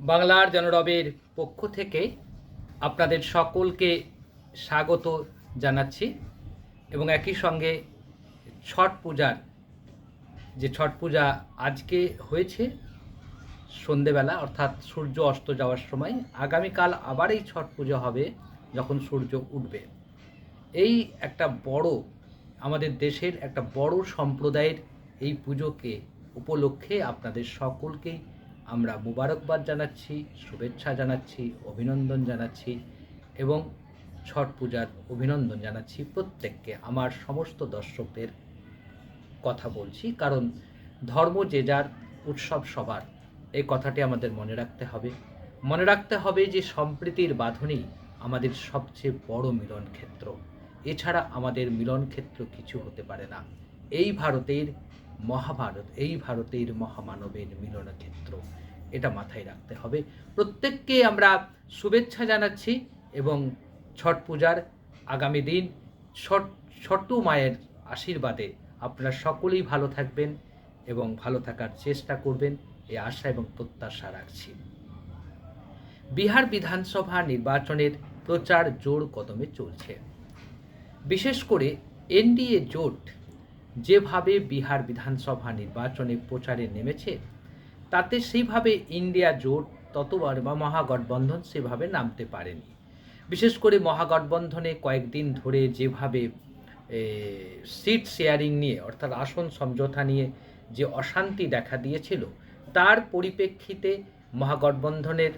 বাংলার জনরবের পক্ষ থেকে আপনাদের সকলকে স্বাগত জানাচ্ছি এবং একই সঙ্গে ছট পূজার যে ছট পূজা আজকে হয়েছে সন্ধেবেলা, অর্থাৎ সূর্য অস্ত যাওয়ার সময়, আগামীকাল আবার এই ছট পুজো হবে যখন সূর্য উঠবে। এই একটা বড়, আমাদের দেশের একটা বড় সম্প্রদায়ের এই পুজোকে উপলক্ষে আপনাদের সকলকেই আমরা মুবারকবাদ জানাচ্ছি, শুভেচ্ছা জানাচ্ছি, অভিনন্দন জানাচ্ছি এবং ছট পূজার অভিনন্দন জানাচ্ছি প্রত্যেককে, আমার সমস্ত দর্শকদের কথা বলছি। কারণ ধর্ম যে যার উৎসব সবার, এই কথাটি আমাদের মনে রাখতে হবে। মনে রাখতে হবে যে সম্প্রীতির বাঁধনই আমাদের সবচেয়ে বড় মিলন ক্ষেত্র এছাড়া আমাদের মিলন ক্ষেত্র কিছু হতে পারে না। এই ভারতের মহাভারত, এই ভারতের মহামানবের মিলন ক্ষেত্র এটা মাথায় রাখতে হবে। প্রত্যেককে আমরা শুভেচ্ছা জানাচ্ছি এবং ছট পূজার আগামী দিন ছট ছোট্ট মায়ের আশীর্বাদে আপনারা সকলেই ভালো থাকবেন এবং ভালো থাকার চেষ্টা করবেন এই আশা এবং প্রত্যাশা রাখছি। বিহার বিধানসভা নির্বাচনের প্রচার জোর কদমে চলছে। বিশেষ করে এনডিএ জোট যেভাবে বিহার বিধানসভা নির্বাচনে প্রচারে নেমেছে, তাতে সেইভাবে ইন্ডিয়া জোট ততবার বা মহাগঠবন্ধন সেভাবে নামতে পারেনি। বিশেষ করে মহাগঠবন্ধনে কয়েকদিন ধরে যেভাবে সিট শেয়ারিং নিয়ে, অর্থাৎ আসন সমঝোতা নিয়ে যে অশান্তি দেখা দিয়েছিল, তার পরিপ্রেক্ষিতে মহাগঠবন্ধনের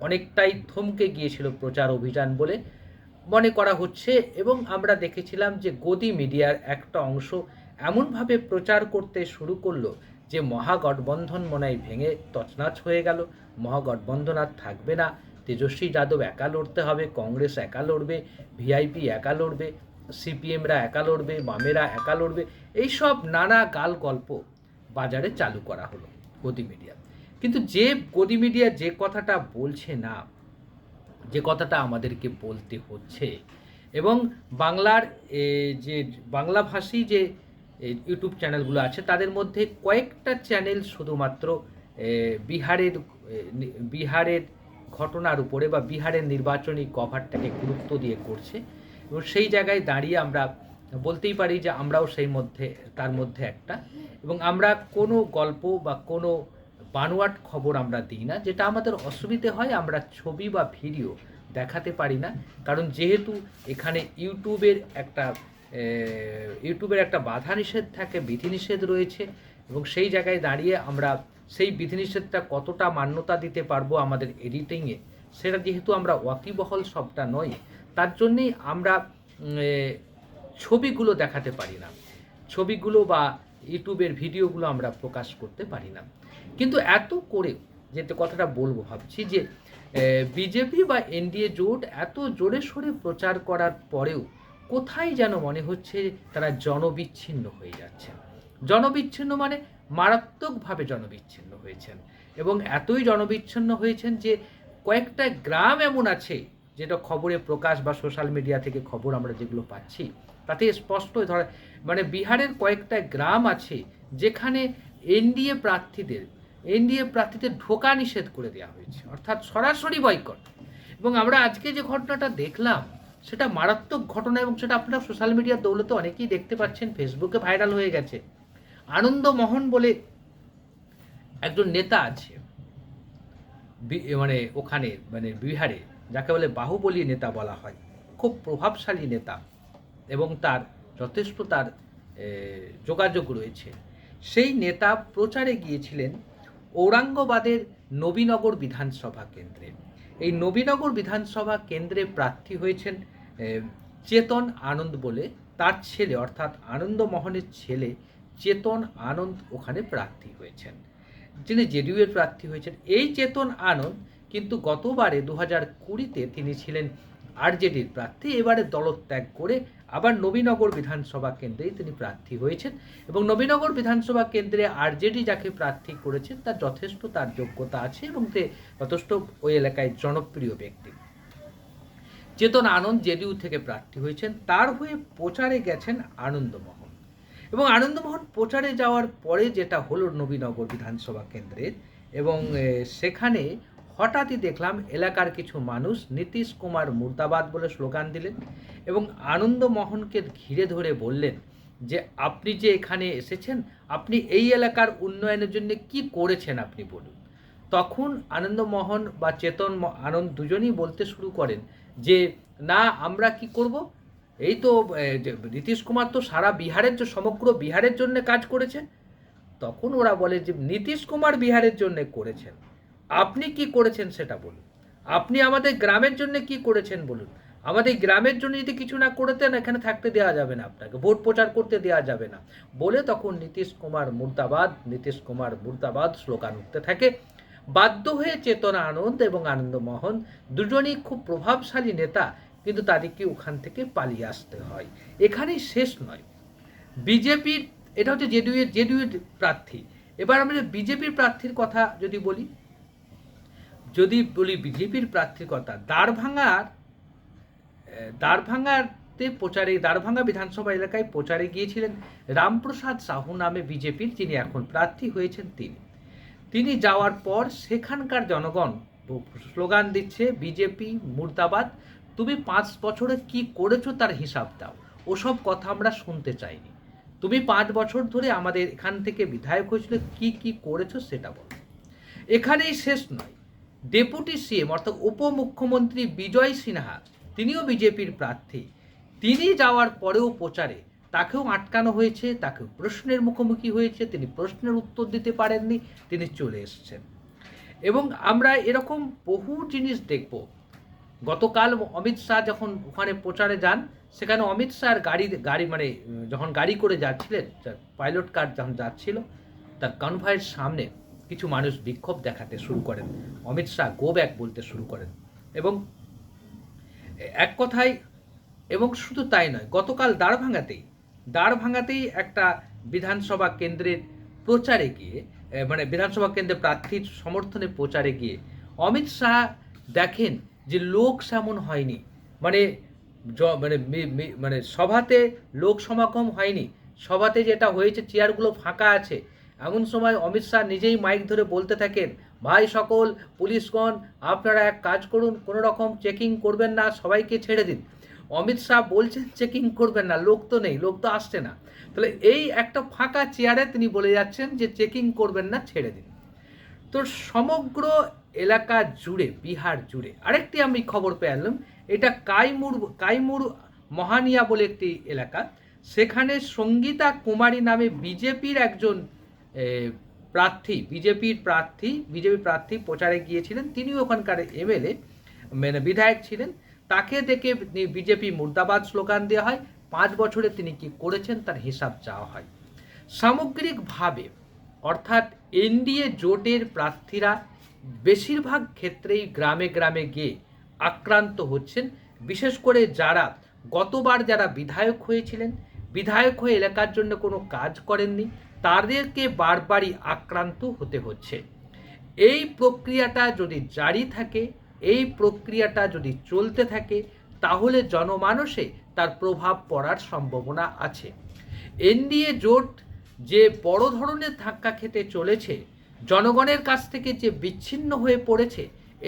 অনেকটাই থমকে গিয়েছিল প্রচার অভিযান বলে মনে করা হচ্ছে এবং আমরা দেখেছিলাম যে গদি মিডিয়ার একটা অংশ এমনভাবে প্রচার করতে শুরু করল যে মহাগঠবন্ধন মনে হয় ভেঙে তছনাছ হয়ে গেল। মহাগঠবন্ধন আর থাকবে না। তেজস্বী যাদব একা লড়তে হবে, কংগ্রেস একা লড়বে, ভিআইপি একা লড়বে, সিপিএমরা একা লড়বে, বামেরা একা লড়বে, এইসব নানা গাল গল্প বাজারে চালু করা হলো গদি মিডিয়া। কিন্তু যে গদি মিডিয়া যে কথাটা বলছে না, যে কথাটা আমাদেরকে বলতে হচ্ছে এবং বাংলার যে বাংলাভাষী যে ইউটিউব চ্যানেলগুলো আছে, তাদের মধ্যে কয়েকটা চ্যানেল শুধুমাত্র বিহারের বিহারের ঘটনার উপরে বা বিহারের নির্বাচনী কভারটাকে গুরুত্ব দিয়ে করছে। এবং সেই জায়গায় দাঁড়িয়ে আমরা বলতেই পারি যে আমরাও সেই মধ্যে, তার মধ্যে একটা। এবং আমরা কোনো গল্প বা কোনো বানোয়াট খবর আমরা দিই না। যেটা আমাদের অসুবিধে হয়, আমরা ছবি বা ভিডিও দেখাতে পারি না। কারণ যেহেতু এখানে ইউটিউবের একটা ইউটিউবের একটা বাধা নিষেধ থাকে, বিধিনিষেধ রয়েছে এবং সেই জায়গায় দাঁড়িয়ে আমরা সেই বিধিনিষেধটা কতটা মান্যতা দিতে পারব আমাদের এডিটিংয়ে সেটা যেহেতু আমরা ওয়াকিবহল সবটা নয়, তার জন্যেই আমরা ছবিগুলো দেখাতে পারি না। ছবিগুলো বা ইউটিউবের ভিডিওগুলো আমরা প্রকাশ করতে পারি না। কিন্তু এত করে যেতে কথাটা বলব ভাবছি যে বিজেপি বা এনডিএ জোট এত জোরে সোরে প্রচার করার পরেও কোথায় যেন মনে হচ্ছে তারা জনবিচ্ছিন্ন হয়ে যাচ্ছেন। জনবিচ্ছিন্ন মানে মারাত্মকভাবে জনবিচ্ছিন্ন হয়েছেন এবং এতই জনবিচ্ছিন্ন হয়েছেন যে কয়েকটা গ্রাম এমন আছে, যেটা খবরে প্রকাশ বা সোশ্যাল মিডিয়া থেকে খবর আমরা যেগুলো পাচ্ছি, তাতে স্পষ্ট ধরে মানে বিহারের কয়েকটা গ্রাম আছে যেখানে এনডিএ প্রার্থীদের এনডিএ প্রার্থীদের ঢোকা নিষেধ করে দেওয়া হয়েছে, অর্থাৎ সরাসরি বয়কট। এবং আমরা আজকে যে ঘটনাটা দেখলাম সেটা মারাত্মক ঘটনা এবং সেটা আপনারা সোশ্যাল মিডিয়ার দৌলতে অনেকেই দেখতে পাচ্ছেন ফেসবুকে ভাইরাল হয়ে গেছে। আনন্দ মোহন বলে একজন নেতা আছে মানে ওখানে মানে বিহারে, যাকে বলে বাহুবলী নেতা বলা হয়। খুব প্রভাবশালী নেতা এবং তার যথেষ্ট তার যোগাযোগ রয়েছে। সেই নেতা প্রচারে গিয়েছিলেন ঔরঙ্গাবাদের নবীনগর বিধানসভা কেন্দ্রে। এই নবীনগর বিধানসভা কেন্দ্রে প্রার্থী হয়েছেন চেতন আনন্দ বলে তার ছেলে, অর্থাৎ আনন্দ মোহনের ছেলে চেতন আনন্দ ওখানে প্রার্থী হয়েছেন। যিনি জেডিউয়ের প্রার্থী হয়েছেন, এই চেতন আনন্দ কিন্তু গতবারে দু হাজার কুড়িতে তিনি ছিলেন আরজেডির প্রার্থী। এবারে দলত্যাগ করে আবার নবীনগর বিধানসভা কেন্দ্রেই তিনি প্রার্থী হয়েছেন এবং নবীনগর বিধানসভা কেন্দ্রে আরজেডি যাকে প্রার্থী করেছেন তার যথেষ্ট তার যোগ্যতা আছে এবং সে যথেষ্ট ওই এলাকায় জনপ্রিয় ব্যক্তি। চেতন আনন্দ জেডিইউ থেকে প্রার্থী হয়েছেন। তার হয়ে প্রচারে গেছেন আনন্দমোহন। এবং আনন্দমোহন প্রচারে যাওয়ার পরে যেটা হলো নবীনগর বিধানসভা কেন্দ্রের এবং সেখানে হঠাৎই দেখলাম এলাকার কিছু মানুষ নীতিশ কুমার মুর্দাবাদ বলে স্লোগান দিলেন এবং আনন্দমোহনকে ঘিরে ধরে বললেন যে, আপনি যে এখানে এসেছেন, আপনি এই এলাকার উন্নয়নের জন্য কি করেছেন আপনি বলুন? তখন আনন্দমোহন বা চেতন আনন্দ দুজনই বলতে শুরু করেন যে, না, আমরা কি করব? এই তো নীতিশ কুমার তো সারা বিহারের যে সমগ্র বিহারের জন্য কাজ করেছেন। তখন ওরা বলে যে, নীতিশ কুমার বিহারের জন্য করেছেন। আপনি কি করেছেন সেটা বলুন। আপনি আমাদের গ্রামের জন্য কি করেছেন বলুন। আমাদের গ্রামের জন্য যদি কিছু না করতেন এখানে থাকতে দেওয়া যাবে না আপনাকে। ভোট প্রচার করতে দেওয়া যাবে না। বলে তখন নীতিশ কুমার মুর্দাবাদ, নীতিশ কুমার মুর্দাবাদ স্লোগান উঠতে থাকে। বাধ্য হয়ে চেতনা আনন্দ এবং আনন্দমোহন দুজনেই খুব প্রভাবশালী নেতা, কিন্তু তাদেরকে ওখান থেকে পালিয়ে আসতে হয়। এখানেই শেষ নয়। বিজেপির, এটা হচ্ছে জেডিউ এর জেডিউ প্রার্থী। এবার আমরা বিজেপির প্রার্থীর কথা যদি বলি যদি বলি বিজেপির প্রার্থীর কথা দ্বারভাঙার দ্বারভাঙাতে প্রচারে দ্বারভাঙা বিধানসভা এলাকায় প্রচারে গিয়েছিলেন রামপ্রসাদ সাহু নামে বিজেপির যিনি এখন প্রার্থী হয়েছেন তিনি। তিনি যাওয়ার পর সেখানকার জনগণ স্লোগান দিচ্ছে, বিজেপি মুর্দাবাদ, তুমি পাঁচ বছরে কি করেছ তার হিসাব দাও। ওসব কথা আমরা শুনতে চাইনি। তুমি পাঁচ বছর ধরে আমাদের এখান থেকে বিধায়ক হয়েছিল, কি কি করেছ সেটা বলো। এখানেই শেষ নয়। ডেপুটি সিএম অর্থাৎ উপমুখ্যমন্ত্রী বিজয় সিনহা, তিনিও বিজেপির প্রার্থী। তিনি যাওয়ার পরেও প্রচারে, তাকেও আটকানো হয়েছে, তাকেও প্রশ্নের মুখোমুখি হয়েছে, তিনি প্রশ্নের উত্তর দিতে পারেননি, তিনি চলে এসছেন। এবং আমরা এরকম বহু জিনিস দেখব। গতকাল অমিত শাহ যখন ওখানে প্রচারে যান, সেখানে অমিত শাহর গাড়ি গাড়ি মানে যখন গাড়ি করে যাচ্ছিলেন পাইলট কার যখন যাচ্ছিল, তার কনভয়ের সামনে কিছু মানুষ বিক্ষোভ দেখাতে শুরু করেন। অমিত শাহ গো ব্যাক বলতে শুরু করেন। এবং এক কথায়, এবং শুধু তাই নয়, গতকাল দাঁড়ভাঙাতেই দাঁড়ভাঙাতেই একটা বিধানসভা কেন্দ্রের প্রচারে গিয়ে মানে বিধানসভা কেন্দ্রে প্রার্থীর সমর্থনে প্রচারে গিয়ে অমিত শাহ দেখেন যে লোক সেমন হয়নি। মানে মানে মানে সভাতে লোক সমাগম হয়নি। সভাতে যেটা হয়েছে, চেয়ারগুলো ফাঁকা আছে। এমন সময় অমিত শাহ নিজেই মাইক ধরে বলতে থাকেন, ভাই সকল পুলিশগণ, আপনারা এক কাজ করুন, কোনো রকম চেকিং করবেন না, সবাইকে ছেড়ে দিন। অমিত শাহ বলছেন, চেকিং করবেন না, লোক তো নেই, লোক তো আসছে না। তাহলে এই একটা ফাঁকা চেয়ারে তিনি বলে যাচ্ছেন যে, চেকিং করবেন না, ছেড়ে দিন। তো সমগ্র এলাকা জুড়ে, বিহার জুড়ে, আরেকটি আমি খবর পেয়ে আনলাম এটা কাইমুর কাইমুর মহানিয়া বলে একটি এলাকা। সেখানে সঙ্গীতা কুমারী নামে বিজেপির একজন প্রার্থী, বিজেপির প্রার্থী, বিজেপি প্রার্থী প্রচারে গিয়েছিলেন। তিনিও ওখানকার এমএলএ মানে বিধায়ক ছিলেন। তাকে দেখে বিজেপি মুর্দাবাদ স্লোগান দেওয়া হয়, পাঁচ বছরে তিনি কি করেছেন তার হিসাব চাওয়া হয়। সামগ্রিকভাবে, অর্থাৎ এনডিএ জোটের প্রার্থীরা বেশিরভাগ ক্ষেত্রেই গ্রামে গ্রামে গিয়ে আক্রান্ত হচ্ছেন। বিশেষ করে যারা গতবার যারা বিধায়ক হয়েছিলেন, বিধায়ক হয়ে এলাকার জন্য কোনো কাজ করেননি তাদেরকে বারবারই আক্রান্ত হতে হচ্ছে। এই প্রক্রিয়াটা যদি জারি থাকে, এই প্রক্রিয়াটা যদি চলতে থাকে, তাহলে জনমানসে তার প্রভাব পড়ার সম্ভাবনা আছে। এনডিএ জোট যে বড় ধরনের ধাক্কা খেতে চলেছে, জনগণের কাছ থেকে যে বিচ্ছিন্ন হয়ে পড়েছে,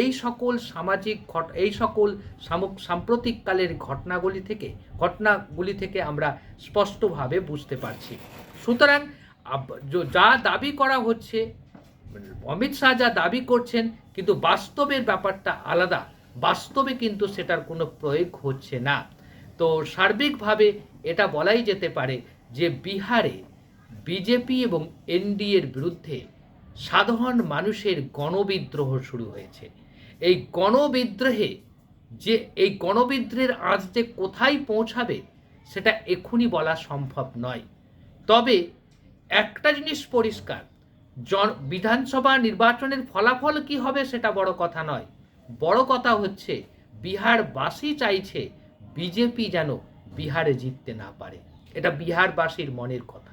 এই সকল সামাজিক ঘট, এই সকল সাম্প্রতিককালের ঘটনাগুলি থেকে ঘটনাগুলি থেকে আমরা স্পষ্টভাবে বুঝতে পারছি। সুতরাং য- দাবি করা হচ্ছে অমিত শাহ যা দাবি করছেন, কিন্তু বাস্তবের ব্যাপারটা আলাদা। বাস্তবে কিন্তু সেটার কোনো প্রয়োগ হচ্ছে না। তো সার্বিকভাবে এটা বলাই যেতে পারে যে বিহারে বিজেপি এবং এনডিএর বিরুদ্ধে সাধারণ মানুষের গণবিদ্রোহ শুরু হয়েছে। এই গণবিদ্রোহে যে, এই গণবিদ্রোহের আজ যে কোথায় পৌঁছাবে, সেটা এক্ষুনি বলা সম্ভব নয়। তবে একটা জিনিস পরিষ্কার, জন, বিধানসভা নির্বাচনের ফলাফল কি হবে সেটা বড় কথা নয়। বড় কথা হচ্ছে, বিহারবাসী চাইছে বিজেপি যেন বিহারে জিততে না পারে। এটা বিহারবাসীর মনের কথা।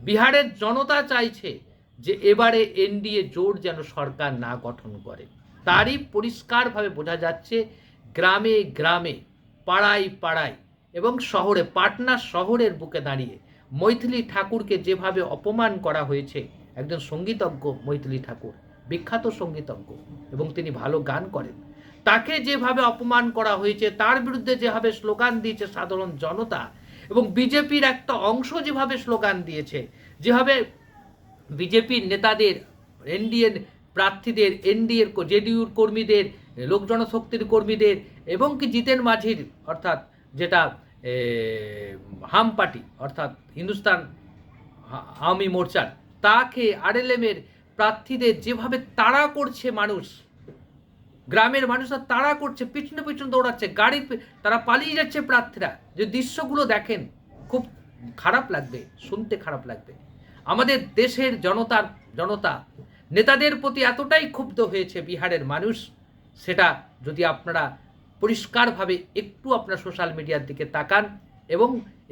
বিহারের জনতা চাইছে যে এবারে এনডিএ জোট যেন সরকার না গঠন করে। তারই পরিষ্কারভাবে বোঝা যাচ্ছে, গ্রামে গ্রামে, পাড়ায় পাড়ায় এবং শহরে, পাটনা শহরের বুকে দাঁড়িয়ে মৈথিলি ঠাকুরকে যেভাবে অপমান করা হয়েছে, একজন সঙ্গীতজ্ঞ মৈথিলি ঠাকুর, বিখ্যাত সঙ্গীতজ্ঞ এবং তিনি ভালো গান করেন। তাকে যেভাবে অপমান করা হয়েছে, তার বিরুদ্ধে যেভাবে স্লোগান দিয়েছে সাধারণ জনতা এবং বিজেপির একটা অংশ যেভাবে স্লোগান দিয়েছে, যেভাবে বিজেপির নেতাদের এনডিএ প্রার্থীদের, এনডিএর জেডিউর কর্মীদের, লোক জনশক্তির কর্মীদের এবং কি জিতেন মাঝির, অর্থাৎ যেটা হাম পার্টি অর্থাৎ হিন্দুস্তান আওয়ামী মোর্চার, তাকে আরএলএমের প্রার্থীদের যেভাবে তাড়া করছে মানুষ, গ্রামের মানুষরা তাড়া করছে, পিছনে পিছনে দৌড়াচ্ছে, গাড়ি তারা পালিয়ে যাচ্ছে প্রার্থীরা। যে দৃশ্যগুলো দেখেন, খুব খারাপ লাগবে, শুনতে খারাপ লাগবে। আমাদের দেশের জনতার, জনতা, নেতাদের প্রতি এতটাই ক্ষুব্ধ হয়েছে বিহারের মানুষ, সেটা যদি আপনারা পরিষ্কারভাবে একটু আপনার সোশ্যাল মিডিয়ার দিকে তাকান এবং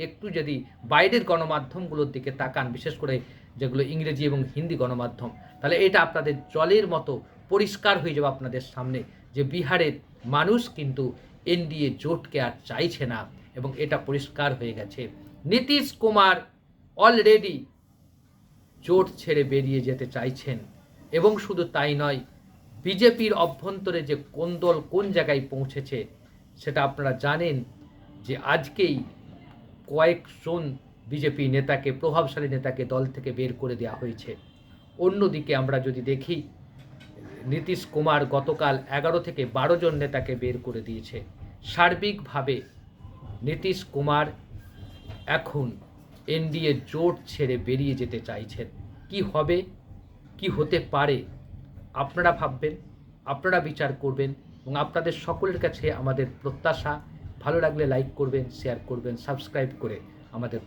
একটু যদি বাইরের গণমাধ্যমগুলোর দিকে তাকান, বিশেষ করে যেগুলো ইংরেজি এবং হিন্দি গণমাধ্যম, তাহলে এটা আপনাদের জলের মতো পরিষ্কার হয়ে যাবে আপনাদের সামনে যে বিহারের মানুষ কিন্তু এনডিএ জোটকে আর চাইছে না এবং এটা পরিষ্কার হয়ে গেছে। নীতিশ কুমার অলরেডি জোট ছেড়ে বেরিয়ে যেতে চাইছেন এবং শুধু তাই নয় বিজেপির অভ্যন্তরে যে কোন দল কোন জায়গায় পৌঁছেছে, সেটা আপনারা জানেন যে আজকেই কয়েকজন বিজেপি নেতাকে, প্রভাবশালী নেতাকে দল থেকে বের করে দেওয়া হয়েছে। অন্যদিকে আমরা যদি দেখি, নীতিশ কুমার গতকাল এগারো থেকে বারো জন নেতাকে বের করে দিয়েছে। সার্বিকভাবে নীতিশ কুমার এখন এনডিএ জোট ছেড়ে বেরিয়ে যেতে চাইছেন। কি হবে, কি হতে পারে আপনারা ভাববেন, আপনারা বিচার করবেন এবং আপনাদের সকলের কাছে আমাদের প্রত্যাশা। ভালো লাগলে লাইক করবেন শেয়ার করবেন সাবস্ক্রাইব করে আমাদের